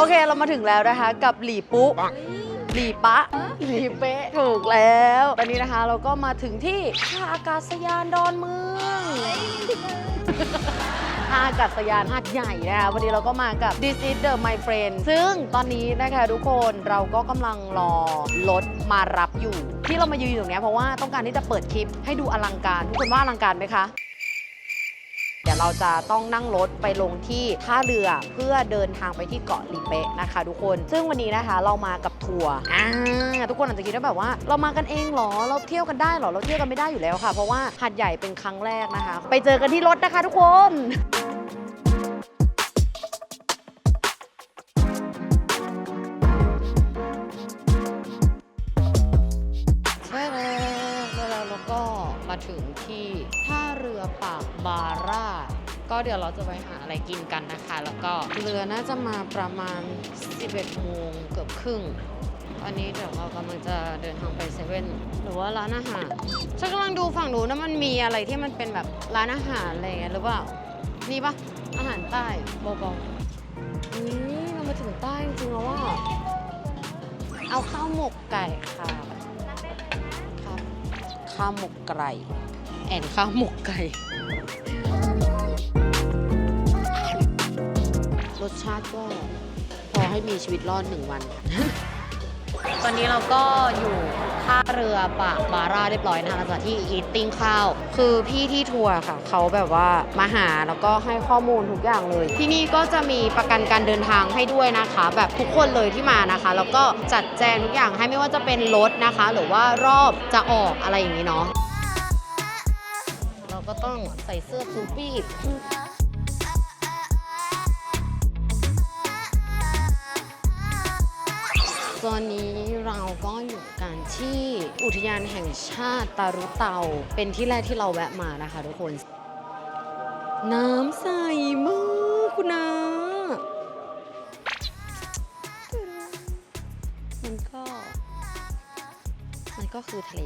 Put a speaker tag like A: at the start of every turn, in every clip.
A: โอเคเรามาถึงแล้วนะคะ กับหลีปุ๊หลีปะหลีเป๊ะถูกแล้ว ตอนนี้นะคะเราก็มาถึงที่ท่าอากาศยานดอนเมืองท่าอากาศยานหาดใหญ่นะคะวันนี้เราก็มากับ This is the my friend ซึ่งตอนนี้นะคะทุกคนเราก็กำลังรอรถมารับอยู่ ที่เรามายืนอยู่ตรงเนี้ยเพราะว่าต้องการที่จะเปิดคลิปให้ดูอลังการ ทุกคนว่าอลังการไหมคะเดี๋ยวเราจะต้องนั่งรถไปลงที่ท่าเรือเพื่อเดินทางไปที่เกาะลีเปะนะคะ ทุกคน ซึ่งวันนี้นะคะเรามากับทัวร์อ่าทุกคนอาจจะคิดว่าแบบว่า เรามากันเองเหรอเราเที่ยวกันได้เหรอเราเที่ยวกันไม่ได้อยู่แล้วค่ะ เพราะว่าหาดใหญ่เป็นครั้งแรกนะคะ ไปเจอกันที่รถนะคะ ทุกคน ถึงที่ท่าเรือปากบาร่า ก็เดี๋ยวเราจะไปหาอะไรกินกันนะคะ แล้วก็เรือน่าจะมาประมาณ 11โมงเกือบครึ่งตอนนี้เดี๋ยวเรากำลังจะเดินทางไปเซเว่นหรือว่าร้านอาหารฉันกำลังดูฝั่งหนูนะมันมีอะไรที่มันเป็นแบบร้านอาหารอะไรเงี้ยหรือเปล่ามีปะอาหารใต้เบาๆนี่เรามาถึงใต้จริงแล้วว่า เอาข้าวหมกไก่ค่ะ ข้าวหมกไก่ แอนข้าวหมกไก่ รสชาติก็พอให้มีชีวิตรอดหนึ่งวันต อนนี้เราก็อยู่ท่าเรือปากบาร่าเรียบร้อยนะคะหลังจากที่อีทติ้งข้าว คือพี่ที่ทัวร์ค่ะ เขาแบบว่ามาหาแล้วก็ให้ข้อมูลทุกอย่างเลย ที่นี่ก็จะมีประกันการเดินทางให้ด้วยนะคะ แบบทุกคนเลยที่มานะคะ แล้วก็จัดแจงทุกอย่างให้ไม่ว่าจะเป็นรถนะคะ หรือว่ารอบจะออกอะไรอย่างนี้เนาะเราก็ต้องใส่เสื้อซูปี้ตอนนี้ เราก็อยู่กันที่อุทยานแห่งชาติตารุเตา เป็นที่แรกที่เราแวะมานะคะทุกคน น้ำใสมากคุณนะมันก็ มันก็คือทะเล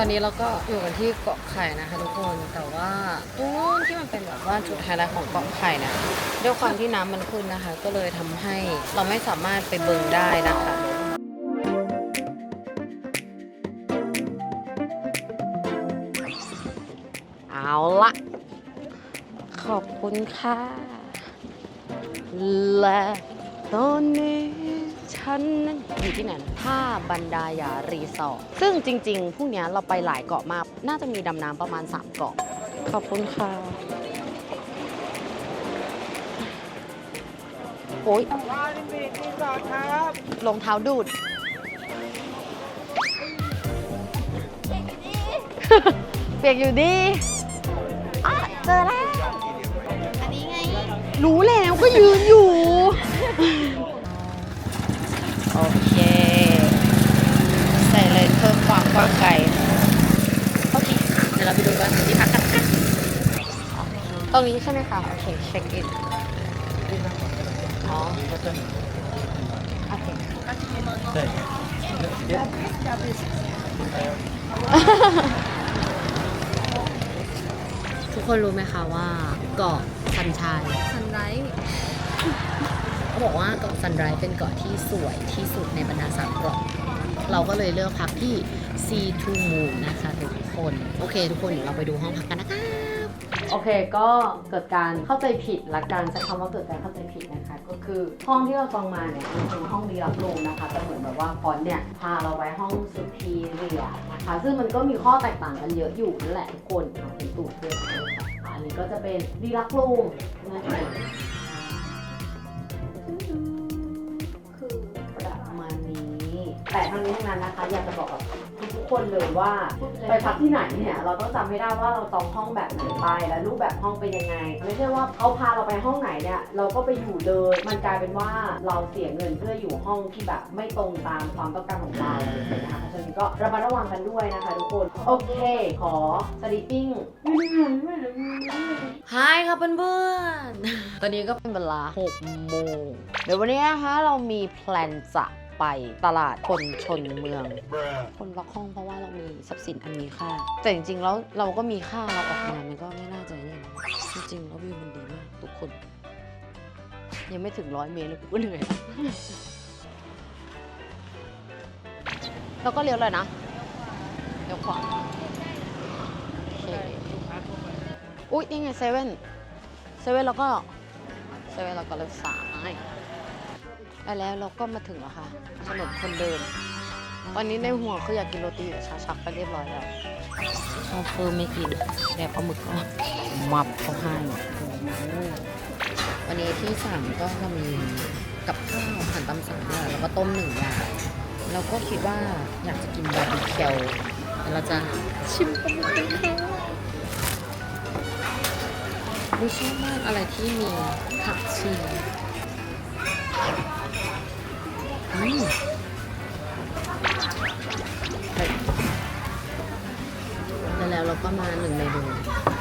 A: ตอนนี้เราก็อยู่กันที่เกาะไข่นะคะทุกคน แต่ว่าตรงนู้นที่มันเป็นแบบว่าจุดไฮไลท์ของเกาะไข่เนี่ยด้วยความที่น้ำมันขึ้นนะคะ ก็เลยทำให้เราไม่สามารถไปเบิงได้นะคะเอาละขอบคุณค่ะและตอนนี้ ฉันนั้นอยู่ที่ไหนนะท่าบันดายารีสอร์ทซึ่งจริงๆพรุ่งนี้เราไปหลายเกาะมาก น่าจะมีดำน้ำประมาณ 3 เกาะ ขอบคุณค่ะ โอ้ย
B: ว้าวนี่มีรีสอร์ทครับ
A: รองเท้าดูด เปียกอยู่ดีอะเจอแล้ว
C: อันนี้ไง
A: รู้แล้วก็ยืนอยู่ โอเค ใส่เลยเพิ่มค วามกว้างไกลโอเคเดี๋ยวเราไปดูกันที่พักกันค่ะตรงนี้ใช่ไหมคะโอเคเช็คอินอ๋อโอเคทุกคนรู้ไหมคะว่าเกาะสันชาย
C: สันไรท์
A: เขาบอกว่าเกาะซันไรส์เป็นเกาะที่สวยที่สุดในบรรดาสามเกาะ เราก็เลยเลือกพักที่ C2 Moon นะคะทุกคน โอเค ทุกคนเดี๋ยวเราไปดูห้องพักกันนะคะโอเคก็เกิดการเข้าใจผิดละกันใช้คำว่าเกิดการเข้าใจผิดนะคะ ก็คือห้องที่เราจองมาเนี่ยเป็นห้องรีรับลมนะคะแต่เหมือนแบบว่าฟอนเนี่ยพาเราไปห้องสุพีเรียนะคะ ซึ่งมันก็มีข้อแตกต่างกันเยอะอยู่นั่นแหละทุกคนเอาเป็นตูดเพื่อนอันนี้ก็จะเป็นรีรับลมนั่นเองคือ แต่ทั้งนี้ทั้งนั้นนะคะ อยากจะบอกกับทุกคนเลยว่าไปพักที่ไหนเนี่ยเราต้องจำให้ได้ว่าเราจองห้องแบบไหนไปและรูปแบบห้องเป็นยังไง ไม่ใช่ว่าเขาพาเราไปห้องไหนเนี่ยเราก็ไปอยู่เลยมันกลายเป็นว่าเราเสียเงินเพื่ออยู่ห้องที่แบบไม่ตรงตามความต้องการของเราอะไรอย่างเงี้ยนะคะเพราะฉะนั้นก็ระมัดระวังกันด้วยนะคะทุกคนโอเค ขอสลิปปิ้งฮายค่ะเพื่อนๆตอนนี้ก็เป็นเวลา6โมงเดี๋ยววันนี้นะคะเรามีแพลนจะ ไปตลาดคนชนเมือง คนล็อกห้องเพราะว่าเรามีทรัพย์สินอันมีค่า แต่จริงๆแล้วเราก็มีค่าเราออกมามันก็ไม่น่าจะเนี่ยนะจริงๆแล้ววิวมันดีมากทุกคน ยังไม่ถึงร้อยเมตรเลยกูก็เหนื่อยแล้วเราก็เลี้ยวเลยนะเลี้ยวขวาโอเคอุ๊ยนี่ไงเซเว่นเซเว่นแล้วก็เซเว่นเราก็เลี้ยวซ้ายได้ แล้วเราก็มาถึงแล้วค่ะถนนคนเดินตอนนี้ในหัวคืออยากกินโรตีแต่ชาชักไปเรียบร้อยแล้วชอเฟอร์ไม่กินแต่ปลาหมึกก็มับเขาให้โอ้โหวันนี้ที่สั่งก็จะมีกับข้าวอาหารตามสั่งเนี่ยแล้วก็ต้มหนึ่งอย่างเราก็คิดว่าอยากจะกินบาร์บีคิวเดี๋ยวเราจะชิมปลาหมึกกันค่ะดูชอบมากอะไรที่มีผักชี แล้วแล้วเราก็มาหนึ่งเมนู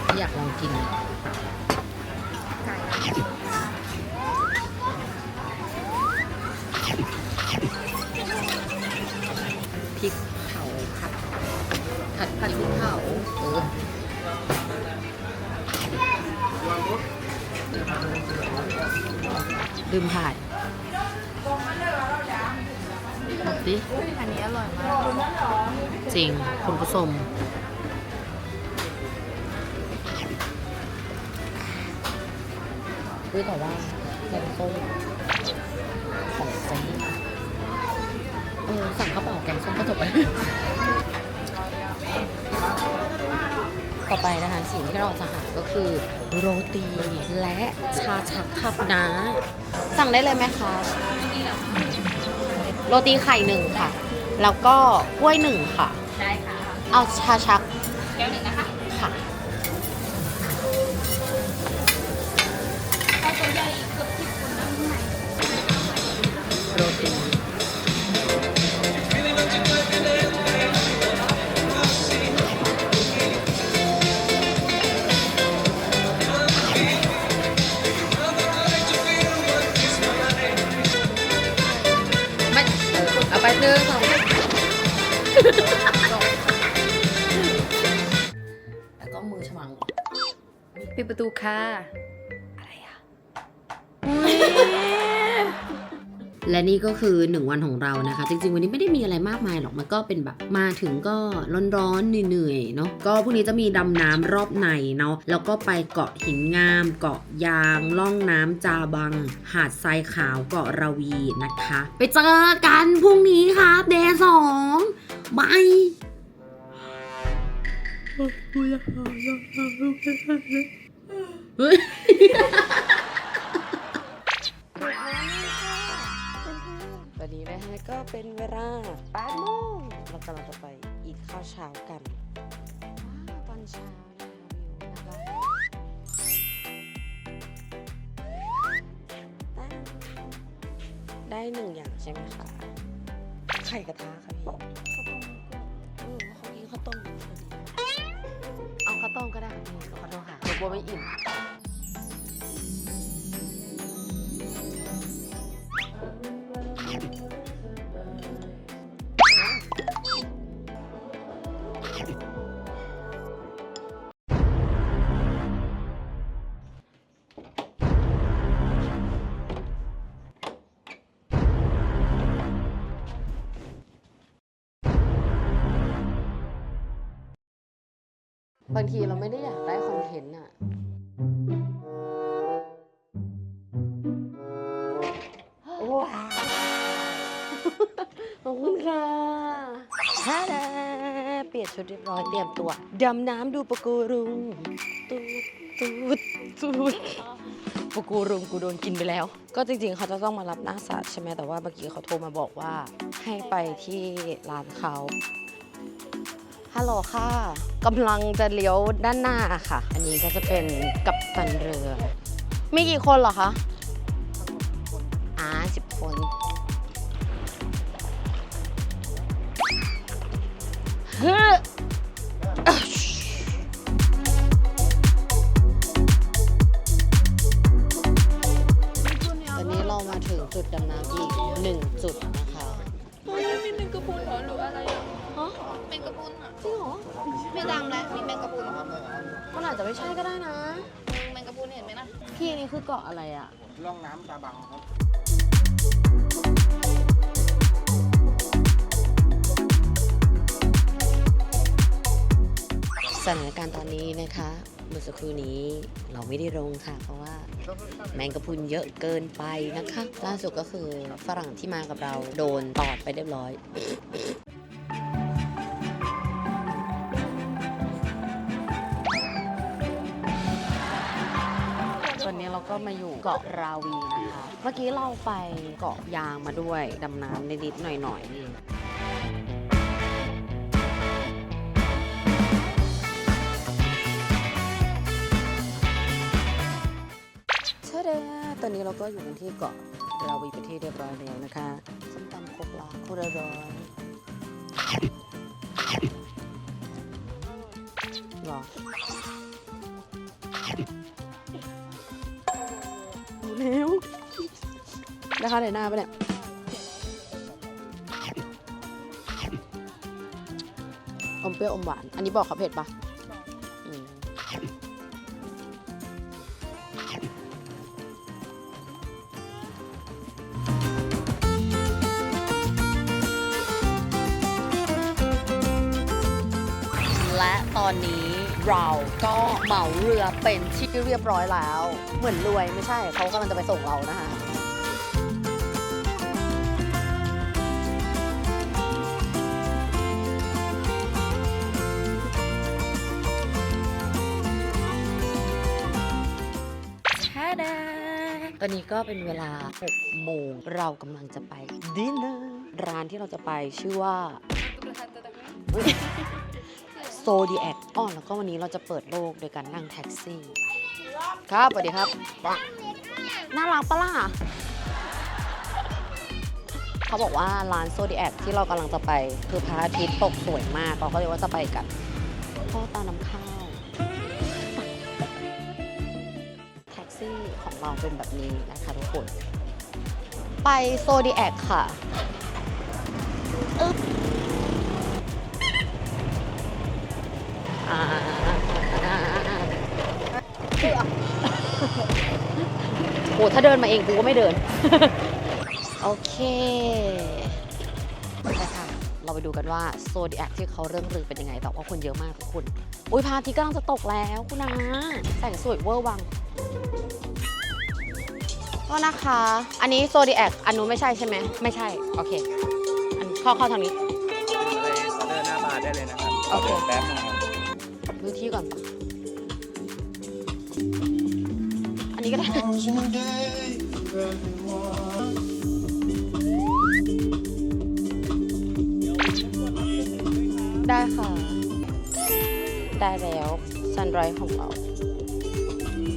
A: ที่อยากลองกินพริกเผาผัดผัดผัดพริกเผาเออลืมถ่าย บอกดิ
C: อันนี้อร่อยมาก
A: จริง คุณผู้ชมด้วยแต่ว่าแกงส้มของเจ๊เออสั่งข้าวเปล่าแกงส้มก็จบไปต่อไปนะคะสิ่งที่เราจะหาก็คือโรตีและชาชักครับนะ สั่งได้เลยไหมคะ โรตีไข่หนึ่งค่ะ แล้วก็กล้วยหนึ่งค่ะ
C: ได้ค่ะ
A: เอาชาชัก และนี่ก็คือหนึ่งวันของเรานะคะ จริงๆ วันนี้ไม่ได้มีอะไรมากมายหรอก มันก็เป็นแบบมาถึงก็ร้อนๆเหนื่อยๆเนาะก็พรุ่งนี้จะมีดำน้ำรอบในเนาะแล้วก็ไปเกาะหินงาม เกาะยางล่องน้ำจาบัง หาดทรายขาวเกาะราวีนะคะ ไปเจอกันพรุ่งนี้ครับเดย์สองบายเฮ้ย ก็เป็นเวลา8โมงเรากำลังจะไปอีกข้าวเช้ากันว้าวตอนเช้านะคะวิวนะคะได้หนึ่งอย่างใช่ไหมคะ ไข่กระทะค่ะพี่เออเขากินข้าวต้มอยู่พอดีเอาข้าวต้มก็ได้ค่ะพี่ขอโทษค่ะเดี๋ยวกลัวไม่อิ่มางทีเราไม่ได้อยากได้คอนเทนต์อะว้าวขอบคุณค่ะฮาดาเปลี่ยนชุดเรียบร้อยเตรียมตัว ดำน้ำดูปะกูรุงตูดตูดตูดปะกูรุงกูโดนกินไปแล้ว ก็จริงๆ เขาจะต้องมารับหน้าสัตว์ใช่ไหมแต่ว่าเมื่อกี้เขาโทรมาบอกว่าให้ไปที่ร้านเขา ฮัลโหลค่ะกำลังจะเลี้ยวด้านหน้าค่ะ อันนี้ก็จะเป็นกัปตันเรือ มีกี่คนเหรอคะอ่าสิบคนเฮ้ เกาะอะไรอะ
B: ล่องน้ำตาบังครับ
A: สถานการณ์ตอนนี้นะคะเมื่อสักครู่นี้เราไม่ได้ลงค่ะ เพราะว่าแมงกะพรุนเยอะเกินไปนะคะ ล่าสุดก็คือฝรั่งที่มากับเราโดนตอดไปเรียบร้อย มาอยู่เกาะราวีนะคะ เมื่อกี้เราไปเกาะยางมาด้วยดำน้ำนิดๆหน่อยๆเชดาตอนนี้เราก็อยู่กันที่เกาะราวีประเทศเรียบร้อยแล้วนะคะส้มตำครกละคู่ละร้อยหรอ นะคะในหน้าปะเนี่ยอมเปรี้ยวอมหวาน อันนี้บอกเขาเผ็ดปะและตอนนี้เราก็เหมาเรือเป็นที่เรียบร้อยแล้ว เหมือนรวยไม่ใช่ เขากำลังจะไปส่งเรานะคะ ตอนนี้ก็เป็นเวลา6โมงเรากำลังจะไปดินเนอร์ร้านที่เราจะไปชื่อว่าโซดีแอคอ๋อแล้วก็วันนี้เราจะเปิดโลกโดยการนั่งแท็กซี่ ครับสวัสดีครับ น่ารักปะล่ะเขาบอกว่าร้านโซดีแอคที่เรากำลังจะไป คือพระอาทิตย์ตกสวยมากเราก็เลยว่าจะไปกันพ่อตาน้ำข้าว ของเราเป็นแบบนี้นะคะทุกคน ไปโซดีแอคค่ะอึ๊บอ่าโหถ้าเดินมาเองกูก็ไม่เดิน โอเคไปค่ะเราไปดูกันว่าโซดีแอคที่เขาเรื่องรือเป็นยังไงแต่ว่าคนเยอะมากทุกคน อุ้ยพระอาทิตย์กำลังจะตกแล้วคุณนะแต่งสวยเวอร์วัง ก็นะคะ อันนี้โซดีแอคอันนู้นไม่ใช่ใช่ไหม ไม่ใช่ โอเค อันเข้าเข้าทางนี้
B: ไปออเดอร์หน้าบาร์ได้เลยนะครับ
A: โอเค
B: แป๊บนึงครับ
A: ดูที่ก่อนปะอันนี้ก็ได้ ได้ค่ะ ได้แล้วซันไรของเรา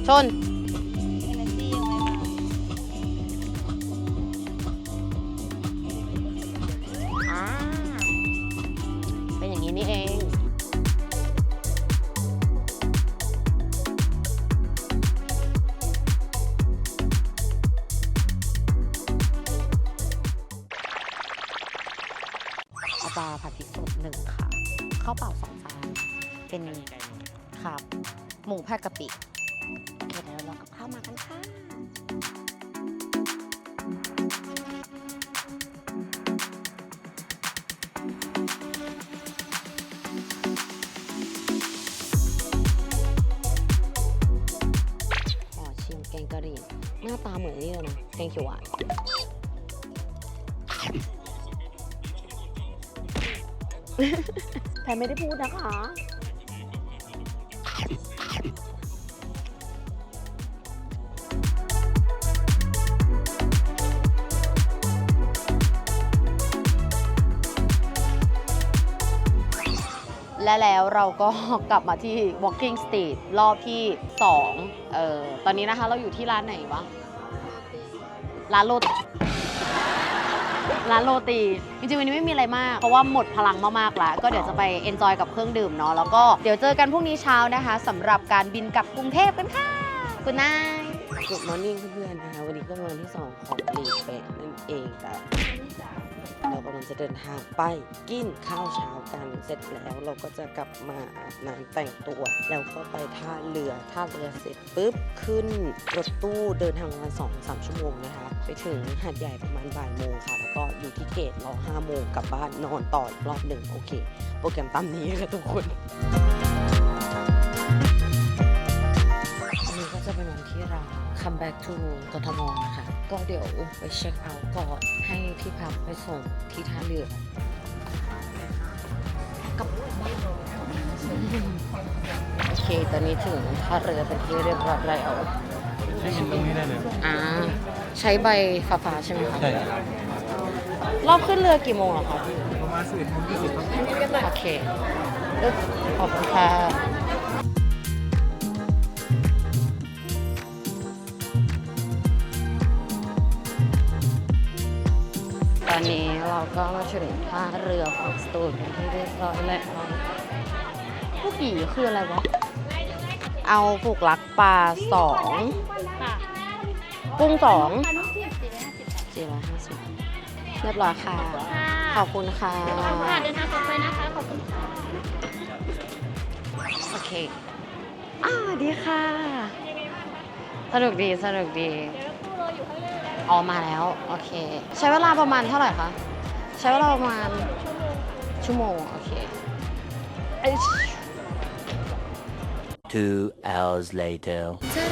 A: ชน ปลาผัดพริกสดหนึ่งค่ะข้าวเปล่าสองจานเป็นครับ หมูผัดกะปิโอเคเดี๋ยวเรากับข้าวมากันค่ะขอชิมแกงกะหรี่หน้าตาเหมือนนี่เลยนะแกงเขียวหวาน แพนไม่ได้พูดนะคะ และแล้วเราก็กลับมาที่ Walking Street รอบที่ 2 เออตอนนี้นะคะเราอยู่ที่ร้านไหนวะ ร้านโรต ร้านโรตี จริงๆวันนี้ไม่มีอะไรมาก เพราะว่าหมดพลังมากๆแล้วก็เดี๋ยวจะไปเอนจอยกับเครื่องดื่มเนาะแล้วก็เดี๋ยวเจอกันพรุ่งนี้เช้านะคะสำหรับการบินกลับกรุงเทพกันค่ะคุณนายกุดมอร์นิ่งเพื่อนๆนะคะวันนี้ก็เป็นวันที่ 2 ของลีกเป็ดนั่นเองค่ะ เรากำลังจะเดินทางไปกินข้าวเช้ากันเสร็จแล้วเราก็จะกลับมาอาบน้ำแต่งตัว แล้วก็ไปท่าเรือท่าเรือเสร็จปุ๊บขึ้นรถตู้เดินทางประมาณสองสามชั่วโมงนะคะ ไปถึงหาดใหญ่ประมาณบ่ายโมงค่ะ แล้วก็อยู่ที่เกตรอห้าโมงกลับบ้านนอนต่ออีกรอบหนึ่งโอเค โปรแกรมตามนี้ค่ะทุกคนอันนี้ก็จะเป็นวันที่เรา come back to กทมนะคะ ก็เดี๋ยวไปเช็คเอาท์ก่อนให้ที่พักไปส่งที่ท่าเรือกับบ้านโอเค ตอนนี้ถึงท่าเรือเป็นที่เรียบร้อยแล้ว
B: เช็คอินตรงนี้ได้เลย
A: อ่าใช้ใบฟ้าฟ้าๆใช่ไหมคะ
B: ใช่
A: รอบขึ้นเรือกี่โมงอะคะ
B: ประมาณสิบโมงยี่สิบครับ
A: โอเคอึ๊บขอบคุณค่ะ อนนี้เราก็มาถึงท่าเรือของสตูลเป็นที่เรียบร้อยแล้วผู้ผีคืออะไรวะ เอาผูกลักปลาสอง
C: ค่ะ
A: กุ้งสอง
C: ปลาลูกเทียบสี่ร้อยห้าสิบ
A: สี่ร้อยห้าสิบเรียบร้อยค่ะ ขอบคุณค่ะ
C: ค่ะเดินทางปลอดภัยนะคะ ขอบคุณค่ะ
A: โอเคอ่าดีค่ะ สนุกดี สนุกดี ออกมาแล้ว โอเค ใช้เวลาประมาณเท่าไหร่คะ ใช้เวลาประมาณชั่วโมงโอเคเอ้ย
D: Two hours later.
A: จ้า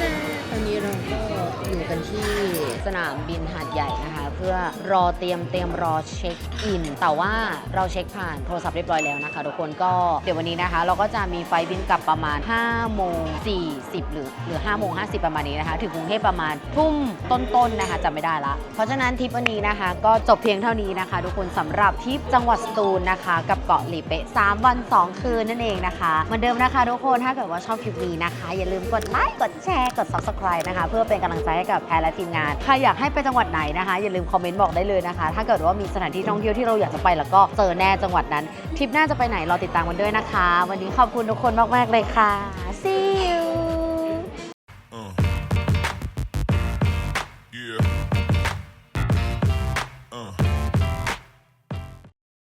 A: ตอนนี้เราก็อยู่กันที่สนามบินหาดใหญ่นะคะเพื่อรอเตรียมเตรียมรอเช็คอิน แต่ว่าเราเช็คผ่านโทรศัพท์เรียบร้อยแล้วนะคะทุกคนก็เดี๋ยววันนี้นะคะ เราก็จะมีไฟบินกลับประมาณ5โมง40 หรือหรือ5โมง50 ประมาณนี้นะคะ ถึงกรุงเทพประมาณทุ่มต้นๆนะคะจำไม่ได้ละ เพราะฉะนั้นทริปวันนี้นะคะ ก็จบเพียงเท่านี้นะคะ ทุกคนสำหรับทริปจังหวัดสตูลนะคะ กับเกาะหลีเป๊ะ3วัน 2 คืนนั่นเองนะคะเหมือนเดิมนะคะทุกคนถ้าเกิดว่าชอบคลิปนี้นะคะ อย่าลืมกดไลค์กดแชร์กด subscribe นะคะ เพื่อเป็นกำลังใจให้กับแพรและทีมงานใครอยากให้ไปจังหวัดไหนนะคะอย่าลืมคอมเมนต์บอกได้เลยนะคะ ถ้าเกิดว่ามีสถานที่ท่องเที่ยวที่เราอยากจะไปแล้วก็เจอแน่จังหวัดนั้นทริปหน้าจะไปไหนรอติดตามกันด้วยนะคะ วันนี้ขอบคุณทุกคนมากๆเลยค่ะ see you